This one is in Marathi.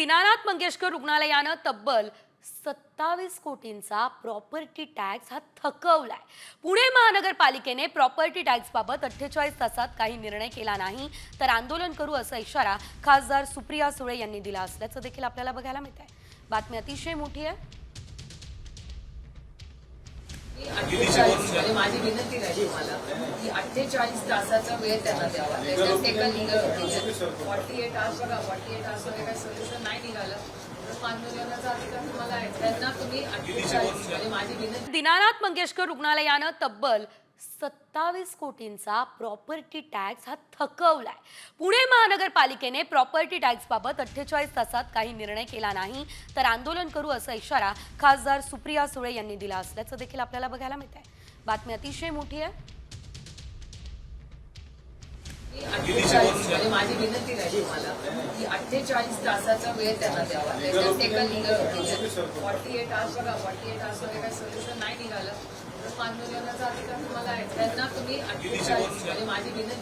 दीनानाथ मंगेशकर रुग्णालयानं तब्बल सत्तावीस कोटींचा प्रॉपर्टी टॅक्स हा थकवलाय. पुणे महानगरपालिकेने प्रॉपर्टी टॅक्सबाबत अठ्ठेचाळीस तासात काही निर्णय केला नाही तर आंदोलन करू असा इशारा खासदार सुप्रिया सुळे यांनी दिला असल्याचं देखील आपल्याला बघायला मिळत आहे बातमी अतिशय मोठी आहे. अठ्ठेचाळीस माझी विनंती राहील तुम्हाला की अठ्ठेचाळीस तासाचा वेळ त्यांना द्यावा. त्याच्यात ते काही निघत होते फॉर्टी एट आवर्स बघा फॉर्टी एट आवर्समध्ये काही सोल्युशन नाही निघालं. म्हणजे दिनानाथ मंगेशकर रुग्णालयानं तब्बल सत्तावीस कोटींचा प्रॉपर्टी टॅक्स हा थकवलाय. पुणे महानगरपालिकेने प्रॉपर्टी टॅक्सबाबत अठ्ठेचाळीस तासात काही निर्णय केला नाही. तर आंदोलन करू असा इशारा खासदार सुप्रिया सुळे यांनी दिला असल्याचं देखील आपल्याला बघायला मिळत आहे बातमी अतिशय मोठी आहे. अठ्ठेचाळीस म्हणजे माझी विनंती राहिली तुम्हाला की अठ्ठेचाळीस तासाचा वेळ त्यांना द्यावा. त्याच्यात एका लिगल फॉर्टी एट आवर्स बघा फॉर्टी एट आवर्समध्ये काही सोल्युशन नाही निघालं. तर आंदोलनाचा अधिकार तुम्हाला आहे त्यांना तुम्ही अठ्ठेचाळीस. म्हणजे माझी विनंती